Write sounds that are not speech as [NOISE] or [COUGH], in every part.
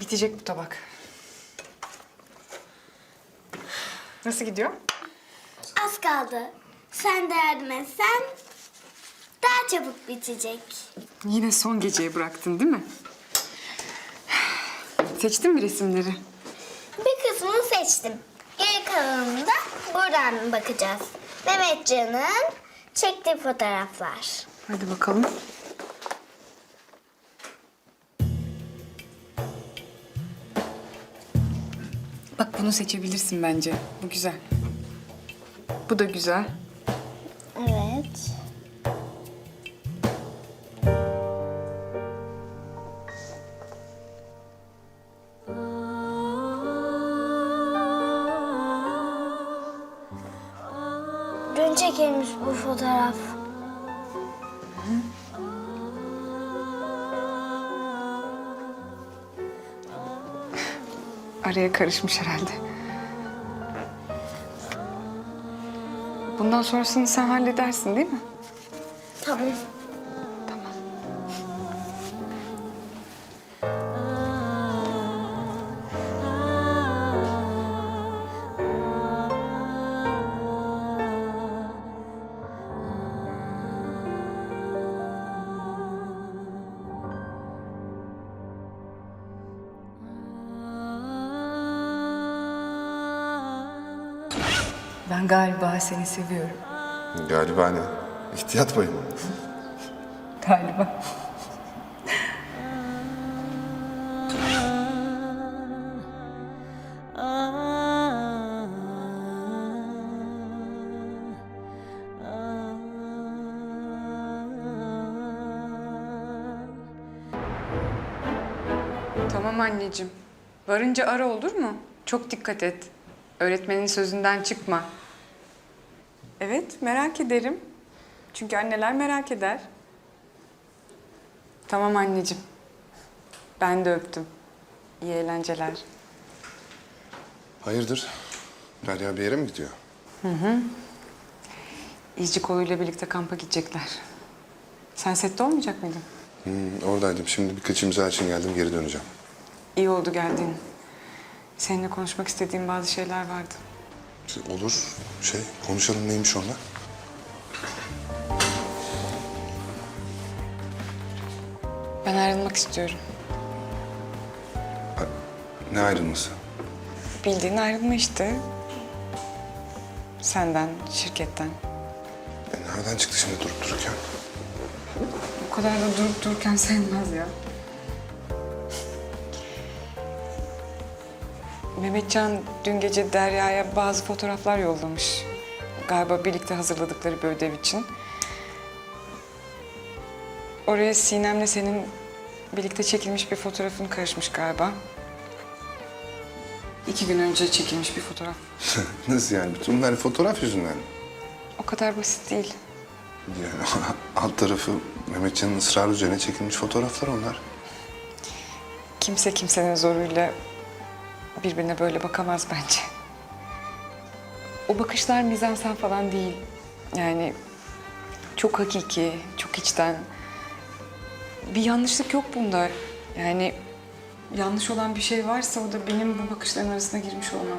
Bitecek bu tabak. Nasıl gidiyor? Az kaldı. Sen de yardım etsen daha çabuk bitecek. Yine son geceye bıraktın değil mi? Seçtin mi resimleri? Bir kısmını seçtim. Geri kalanını da buradan bakacağız. Mehmetcan'ın çektiği fotoğraflar. Hadi bakalım. Bunu seçebilirsin bence. Bu güzel. Bu da güzel. Evet. Dün çekilmiş bu fotoğraf. Araya karışmış herhalde. Bundan sonrasını sen halledersin değil mi? Tamam. Ben galiba seni seviyorum. Galiba ne? İhtiyat payı mı? Galiba. Tamam anneciğim. Varınca ara olur mu? Çok dikkat et. Öğretmenin sözünden çıkma. Evet, merak ederim. Çünkü anneler merak eder. Tamam anneciğim. Ben de öptüm. İyi eğlenceler. Hayırdır? Derya bir yere mi gidiyor? İzci koluyla birlikte kampa gidecekler. Sen sette olmayacak mıydın? Hmm, oradaydım. Şimdi birkaç imza için geldim. Geri döneceğim. İyi oldu geldiğin. Seninle konuşmak istediğim bazı şeyler vardı. Olur. Şey, konuşalım neymiş onlar? Ben ayrılmak istiyorum. Ne ayrılması? Bildiğin ayrılma işte. Senden, şirketten. E, nereden çıktı şimdi durup dururken? O kadar da durup dururken sayılmaz ya. Mehmetcan dün gece Derya'ya bazı fotoğraflar yollamış. Galiba birlikte hazırladıkları bir ödev için. Oraya Sinem'le senin birlikte çekilmiş bir fotoğrafın karışmış galiba. İki gün önce çekilmiş bir fotoğraf. [LAUGHS] Nasıl yani? Bütün bunlar fotoğraf yüzünden. mi? O kadar basit değil. Yani [LAUGHS] alt tarafı Mehmetcan'ın ısrarı üzerine çekilmiş fotoğraflar onlar. Kimse kimsenin zoruyla birbirine böyle bakamaz bence. O bakışlar mizansen falan değil. Yani çok hakiki, çok içten. Bir yanlışlık yok bunda. Yani yanlış olan bir şey varsa o da benim bu bakışların arasına girmiş olmam.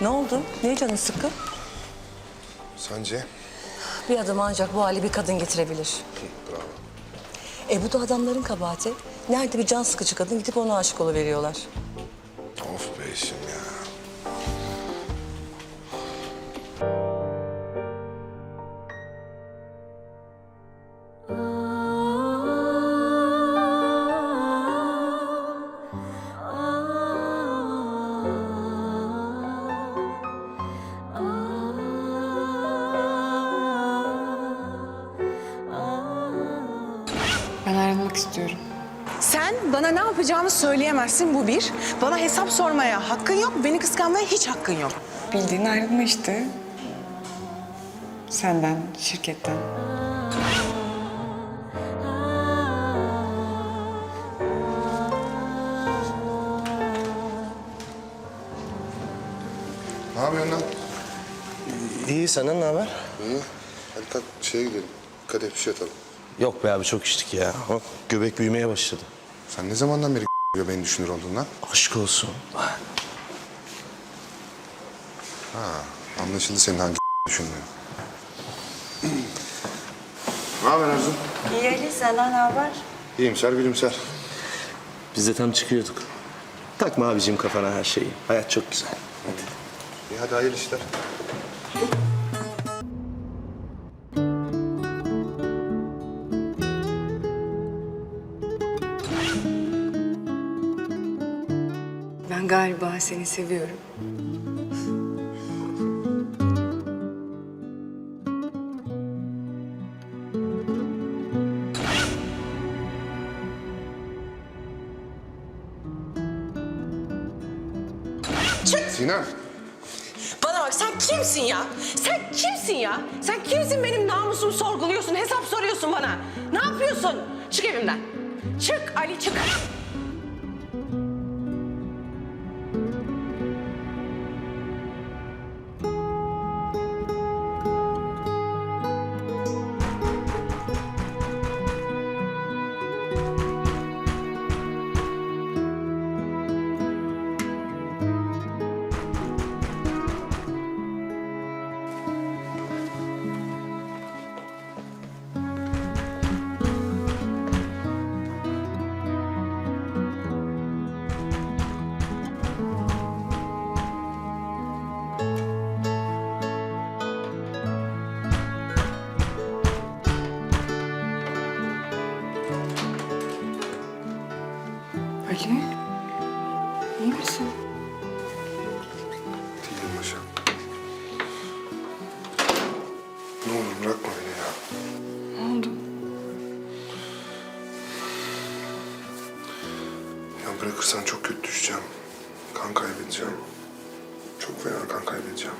Ne oldu? Niye canın sıkkın? Sence? Bir adam ancak bu hali bir kadın getirebilir. Bravo. E bu da adamların kabahati. Nerede bir can sıkıcı kadın gidip ona aşık oluveriyorlar. Ben ayrılmak istiyorum. Sen bana ne yapacağımı söyleyemezsin bu bir. Bana hesap sormaya hakkın yok, beni kıskanmaya hiç hakkın yok. Bildiğin ayrılma işte. Senden, şirketten. Ne yapıyorsun lan? İyi senden ne haber? İyi. Hadi kalk şeye gidelim. Kadeh bir şey atalım. Yok be abi çok içtik ya. Bak, göbek büyümeye başladı. Sen ne zamandan beri [LAUGHS] beni düşünür oldun lan? Aşk olsun. Anlaşıldı senin hangi [LAUGHS] düşündüğün. ne haber Arzu? İyi Ali senden ne haber? İyimser gülümser. Biz de tam çıkıyorduk. Takma abicim kafana her şeyi. Hayat çok güzel. İyi hadi hayırlı işler. Galiba seni seviyorum. Sinem. Bana bak sen kimsin ya? Sen kimsin ya? Sen kimsin benim namusumu sorguluyorsun, hesap soruyorsun bana? Ne yapıyorsun? Çık evimden. Çık Ali çık. Ali, iyi misin? Değilim Başak. Ne olur bırakma beni ya. Ne oldu? Ya bırakırsan çok kötü düşeceğim. Kan kaybedeceğim. Çok fena kan kaybedeceğim.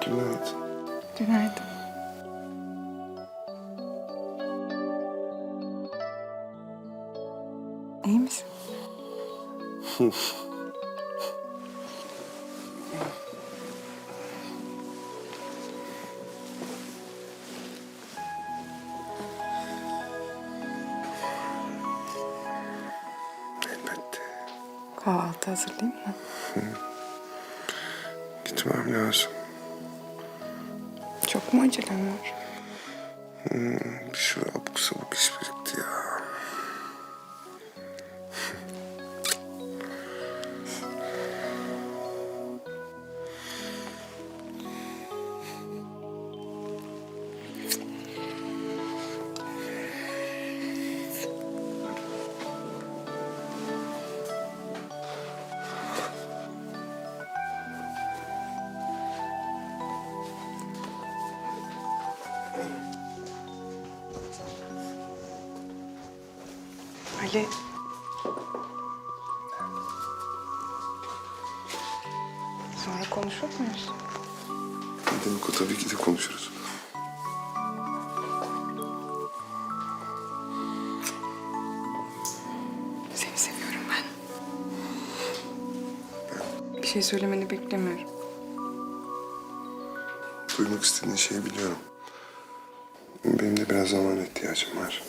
Günaydın. Günaydın. İyi misin? Elbette. Kahvaltı hazırlayayım mı? Gitmem lazım. Çok mu acelem var? Bir sürü abuk sabuk iş Ali. Sonra konuşur muyuz? Ne demek o tabii ki de konuşuruz. Seni seviyorum ben. Bir şey söylemeni beklemiyorum. Duymak istediğin şeyi biliyorum. Benim de biraz zamana ihtiyacım var.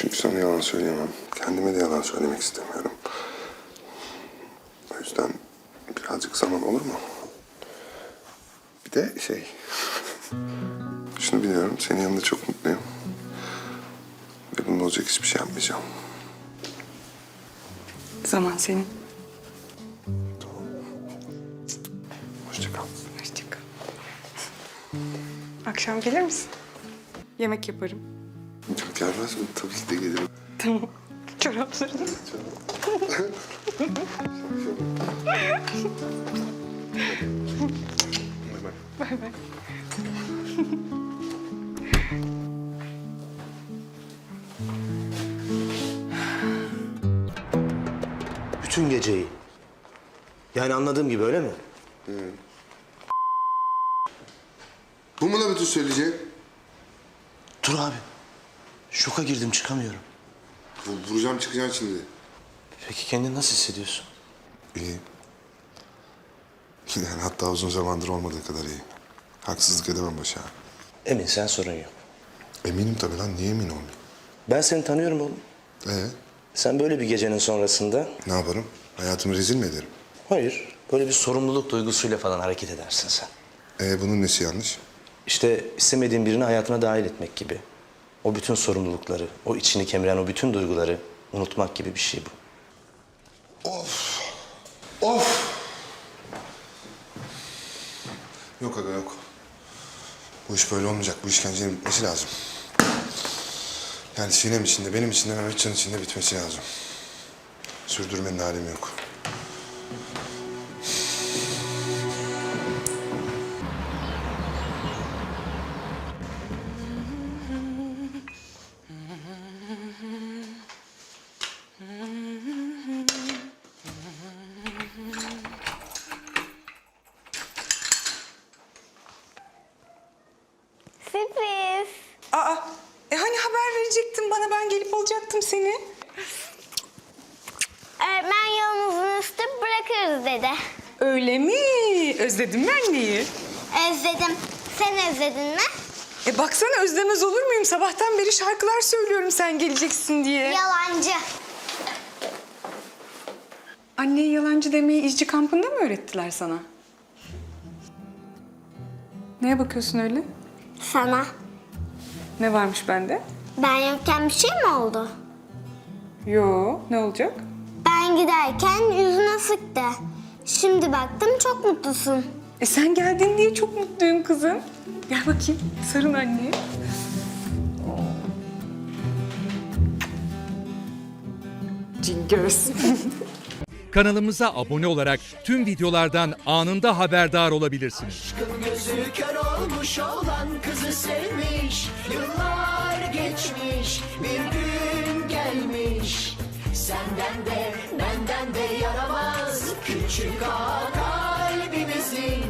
Çünkü sana yalan söyleyemem. Kendime de yalan söylemek istemiyorum. O yüzden birazcık zaman olur mu? Bir de şey... [LAUGHS] Şunu biliyorum, senin yanında çok mutluyum. Ve bunu olacak hiçbir şey yapmayacağım. Zaman senin. Hoşça kal. Hoşça kal. Akşam gelir misin? Yemek yaparım. Gelmez mi? Tabii ki de gelirim. Tamam. Çoraplarını. Bay bay. Bay bay. Bütün geceyi. Yani anladığım gibi öyle mi? Bu mu la bütün söyleyeceğin? Dur abi. Şoka girdim çıkamıyorum. Bu- Vuracağım çıkacağım şimdi. Peki kendini nasıl hissediyorsun? İyi. [LAUGHS] Yani hatta uzun zamandır olmadığı kadar iyi. Haksızlık edemem başa. Emin sen sorun yok. Eminim tabii lan. Niye emin olmayayım? Ben seni tanıyorum oğlum. Ee, Sen böyle bir gecenin sonrasında... ne yaparım? Hayatımı rezil mi ederim? Hayır, böyle bir sorumluluk duygusuyla falan hareket edersin sen. Ee, bunun nesi yanlış? İşte istemediğin birini hayatına dahil etmek gibi. O bütün sorumlulukları, o içini kemiren o bütün duyguları unutmak gibi bir şey bu. Of! Of! Yok aga yok. Bu iş böyle olmayacak. Bu işkencenin bitmesi lazım. Yani Sinem için de benim için de Mehmetcan için de bitmesi lazım. Sürdürmenin alemi yok. Alacaktım seni. Öğretmen yolumuzun üstü bırakırız dedi. Öyle mi? Özledim mi anneyi? Özledim. Sen özledin mi? E baksana özlemez olur muyum? Sabahtan beri şarkılar söylüyorum sen geleceksin diye. Yalancı. Anneye yalancı demeyi izci kampında mı öğrettiler sana? Neye bakıyorsun öyle? Sana. Ne varmış bende? Ben yokken bir şey mi oldu? Yo, ne olacak? Ben giderken yüzüne sıktı. Şimdi baktım çok mutlusun. E sen geldin diye çok mutluyum kızım. Gel bakayım, sarıl anneye. Cingöz. [LAUGHS] Kanalımıza abone olarak tüm videolardan anında haberdar olabilirsiniz. Gözü kör olmuş olan kızı sevmiş. Yıllar geçmiş bir gün gelmiş. Senden de benden de yaramaz. Küçük ağa kalbimizin